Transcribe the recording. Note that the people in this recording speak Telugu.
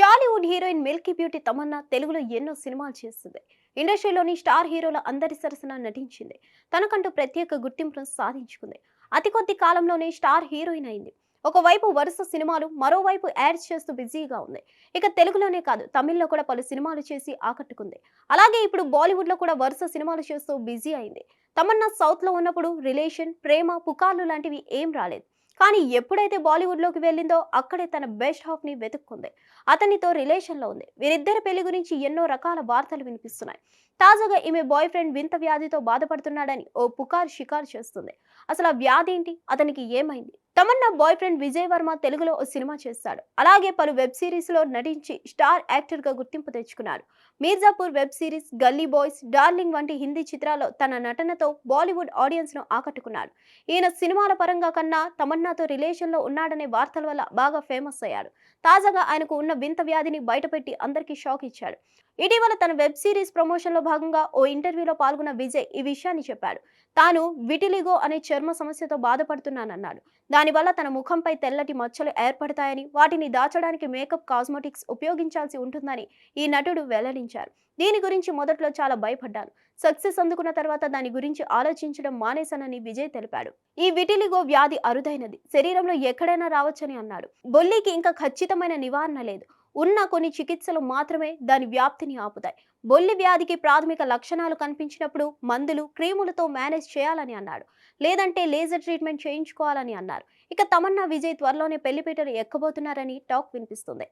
Tollywood heroine milky beauty Tamannaah తెలుగులో ఎన్నో సినిమాలు చేస్తుంది. ఇండస్ట్రీలోని స్టార్ హీరోల అందరి సరసన నటించింది. తనకంటూ ప్రత్యేక గుర్తింపును సాధించుకుంది. అతి కొద్ది కాలంలోనే స్టార్ హీరోయిన్ అయింది. ఒకవైపు వరుస సినిమాలు మరోవైపు యాడ్స్ చేస్తూ బిజీగా ఉంది. ఇక తెలుగులోనే కాదు తమిళ్ళో కూడా పలు సినిమాలు చేసి ఆకట్టుకుంది. అలాగే ఇప్పుడు బాలీవుడ్లో కూడా వరుస సినిమాలు చేస్తూ బిజీ అయింది. తమన్నా సౌత్లో ఉన్నప్పుడు రిలేషన్ ప్రేమ పుకార్లు లాంటివి ఏం రాలేదు. కానీ ఎప్పుడైతే బాలీవుడ్లోకి వెళ్ళిందో అక్కడే తన బెస్ట్ హాఫ్ని వెతుక్కుంది. అతనితో రిలేషన్లో ఉంది. వీరిద్దరి పెళ్ళి గురించి ఎన్నో రకాల వార్తలు వినిపిస్తున్నాయి. తాజాగా ఈమె బాయ్ ఫ్రెండ్ వింత వ్యాధితో బాధపడుతున్నాడని ఓ పుకార్ షికారు చేస్తుంది. అసలు ఆ వ్యాధి ఏంటి? అతనికి ఏమైంది? తమన్నా బాయ్ ఫ్రెండ్ విజయ్ వర్మ తెలుగులో ఓ సినిమా చేస్తాడు. అలాగే పలు వెబ్ సిరీస్లో నటించి స్టార్ యాక్టర్గా గుర్తింపు తెచ్చుకున్నారు Mirzapur web series Gully boys darling వంటి హిందీ చిత్రాల్లో తన నటనతో బాలీవుడ్ ఆడియన్స్ను ఆకట్టుకున్నాడు. ఈయన సినిమాల పరంగా కన్నా తమన్నాతో రిలేషన్లో ఉన్నాడనే వార్తల వల్ల బాగా ఫేమస్ అయ్యాడు. తాజాగా ఆయనకు ఉన్న వింత వ్యాధిని బయటపెట్టి అందరికీ షాక్ ఇచ్చాడు. ఇటీవల తన వెబ్ సిరీస్ ప్రమోషన్లో భాగంగా ఓ ఇంటర్వ్యూలో పాల్గొన్న విజయ్ ఈ విషయాన్ని చెప్పాడు. తాను విటిలిగో అనే చర్మ సమస్యతో బాధపడుతున్నానన్నాడు. దానివల్ల తన ముఖంపై తెల్లటి మచ్చలు ఏర్పడతాయని వాటిని దాచడానికి మేకప్ కాస్మెటిక్స్ ఉపయోగించాల్సి ఉంటుందని ఈ నటుడు వెల్లడించారు. దీని గురించి మొదట్లో చాలా భయపడ్డాను. సక్సెస్ అందుకున్న తర్వాత దాని గురించి ఆలోచించడం మానేశానని విజయ్ తెలిపాడు. ఈ విటిలిగో వ్యాధి అరుదైనది. శరీరంలో ఎక్కడైనా రావచ్చని అన్నాడు. బొల్లికి ఇంకా ఖచ్చితమైన నివారణ లేదు. ఉన్న కొన్ని చికిత్సలు మాత్రమే దాని వ్యాప్తిని ఆపుతాయి. బొల్లి వ్యాధికి ప్రాథమిక లక్షణాలు కనిపించినప్పుడు మందులు క్రీములతో మేనేజ్ చేయాలని అన్నాడు. లేదంటే లేజర్ ట్రీట్మెంట్ చేయించుకోవాలని అన్నారు. ఇక తమన్నా విజయ్ త్వరలోనే పెళ్ళిపీటలు ఎక్కబోతున్నారని టాక్ వినిపిస్తుంది.